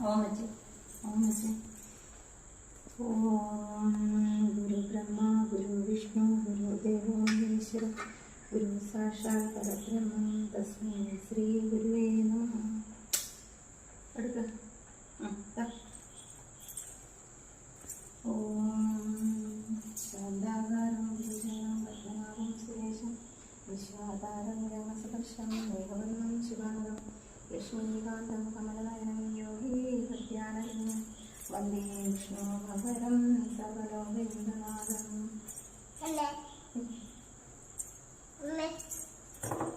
ഓം വെച്ച് ഓം വെച്ച് ഓം ഗുരു ബ്രഹ്മ ഗുരു വിഷ്ണു ഗുരു ദേവോ മഹേശ്വര ഗുരു സാക്ഷാൽ പരബ്രഹ്മം തസ്മൈ ശ്രീ ഗുരുവേ നമ എടുക്ക ഉം, ദാ. ഓം വിശ്വാധാരം ഗ്രാമസദർശം മേഘവർണം ശിവാനകം ലക്ഷ്മീകാന്തം കമലനയനം യോഗി ഹൃദ്യാനയം വന്ദേ വിഷ്ണു അമ്മേ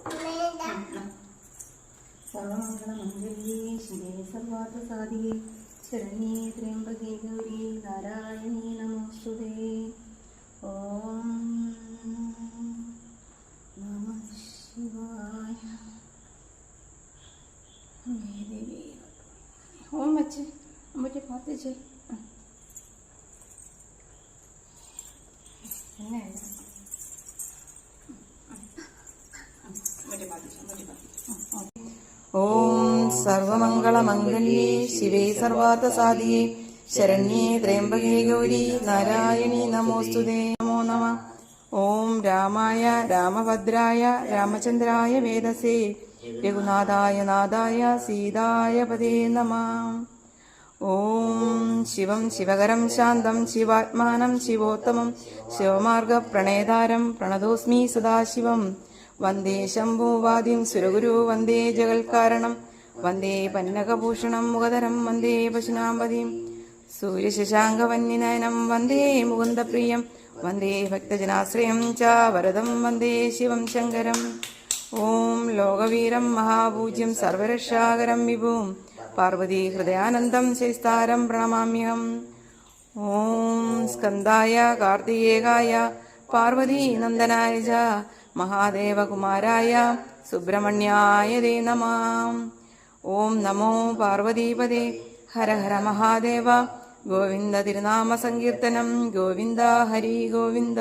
അമ്മേതാ സർവമംഗളമംഗല്യേ ശിവേ സർവാർത്ഥസാധികേ ശരണ്യേ ത്രയംബകേ ഗൗരി നാരായണീ നമോസ്തുതേ. ഓം ദേവി ഓം വച്ച് ഓം സർവമംഗളമംഗല്യേ ശിവേ സർവാർത്ഥസാധിയേ ശരണ്യേ ത്രയംബകേ ഗൗരി നാരായണി നമോസ്തുതേ നമോ നമ. ഓം രാമായ രാമഭദ്രായ രാമചന്ദ്രായ വേദസേ രഘുനാഥായ നാഥായ സീതായ പദേ നമ. ഓം ശിവം ശിവകരം ശാന്തം ശിവാത്മാനം ശിവോത്തമം ശിവമാർഗപ്രണേതാരം പ്രണതോസ്മി സദാശിവം. വന്ദേ ശംഭുവാദിം സുരഗുരു വന്ദേ ജഗൽക്കാരണം. വന്ദേ പന്നകഭൂഷണം മുഖതരം വന്ദേ പശുനാമ്പതിം സൂര്യശശാങ്കവന്യനയനം വന്ദേ മുകുന്ദപ്രിയം. വന്ദേ ഭക്തജനാശ്രയം ച വരദം വന്ദേ ശിവം ശങ്കരം. ഓം ലോകവീരം മഹാപൂജ്യം സർവരക്ഷാകരം വിഭും. പാർവതി ഹൃദയാനന്ദം ശൈസ്താരം പ്രണമാമ്യഹം. ഓം സ്കന്ദായ കാർത്തികേകായ പാർവതി നന്ദനായ മഹാദേവകുമാരായ സുബ്രഹ്മണ്യായ ദേ നമാം. ഓം നമോ പാർവതീപദേ ഹര ഹര മഹാദേവ. ഗോവിന്ദ തിരുനാമ സങ്കീർത്തനം. ഗോവിന്ദ ഹരി ഗോവിന്ദ.